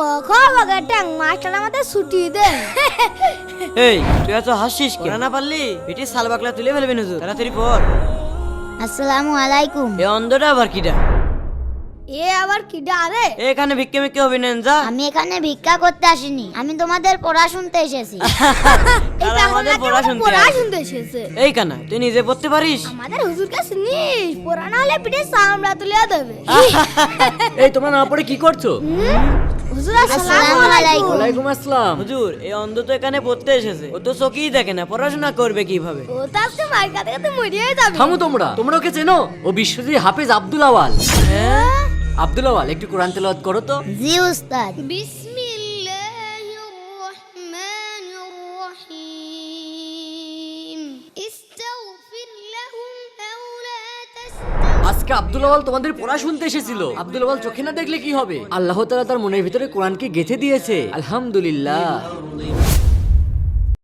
Master আমাদের ছুটি দেন এই তুই এত হাসিস কেন? না পারলি? বাকলা তুলে ফেলবি না তাড়াতাড়ি পর আসসালামু আলাইকুম। এ অন্ধটা আবার কিটা এ আবার কি ডারে এ, এখানে ভিক্ষে মিক্ষে হবি না যা। আমি এখানে ভিক্ষা করতে আসিনি। আমি তোমাদের পড়া শুনতে এসেছি। আমাদের পড়া শুনতে এই কানা? তুই নিজে পড়তে পারিস? আমাদের হুজুরকে পড়িস পড়া না হলে পিঠে সামলা তুলে দেবে। এই তোমরা না পড়ে কি করছ? এখানে পড়তে এসেছে। ও তো চোখেই দেখে না পড়াশোনা করবে কীভাবে? তোমরা চেনো? ও বিশ্বজিৎ আব্দুল আওয়াল। একটু কোরআন তেলাওয়াত করো তো। আজকে আব্দুল আওয়াল তোমাদের পড়া শুনতে এসেছিল। আব্দুল আওয়াল চোখে না দেখলে কি হবে? আল্লাহ তাআলা তার মনের ভিতরে কোরআনকে গেঁথে দিয়েছে। আলহামদুলিল্লাহ।